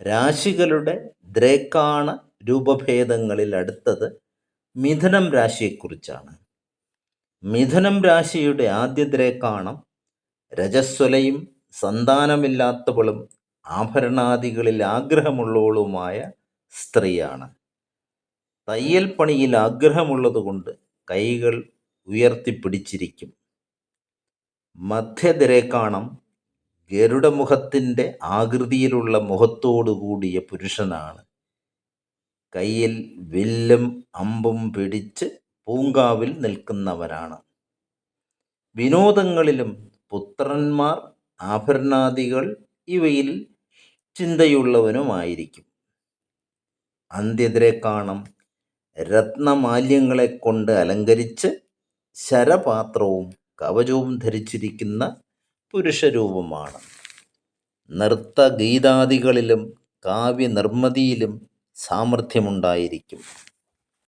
രാശികളുടെ ദ്രേക്കാണ രൂപഭേദങ്ങളിൽ അടുത്തത് മിഥുനം രാശിയെക്കുറിച്ചാണ്. മിഥുനം രാശിയുടെ ആദ്യ ദ്രേക്കാണം രജസ്വലയും സന്താനമില്ലാത്തവളും ആഭരണാദികളിൽ ആഗ്രഹമുള്ളവളുമായ സ്ത്രീയാണ്. തയ്യൽ പണിയിൽ ആഗ്രഹമുള്ളതുകൊണ്ട് കൈകൾ ഉയർത്തിപ്പിടിച്ചിരിക്കും. മധ്യതിരേക്കാണം ഗരുഡമുഖത്തിന്റെ ആകൃതിയിലുള്ള മുഖത്തോടു കൂടിയ പുരുഷനാണ്. കയ്യിൽ വില്ലും അമ്പും പിടിച്ച് പൂങ്കാവിൽ നിൽക്കുന്നവരാണ്. വിനോദങ്ങളിലും പുത്രന്മാർ ആഭരണാദികൾ ഇവയിൽ ചിന്തയുള്ളവനുമായിരിക്കും. അന്ത്യതിരെ കാണം രത്നമാല്യങ്ങളെ കൊണ്ട് അലങ്കരിച്ച് ശരപാത്രവും കവചവും ധരിച്ചിരിക്കുന്ന പുരുഷരൂപമാണ്. നൃത്തഗീതാദികളിലും കാവ്യനിർമ്മിതിയിലും സാമർഥ്യമുണ്ടായിരിക്കും.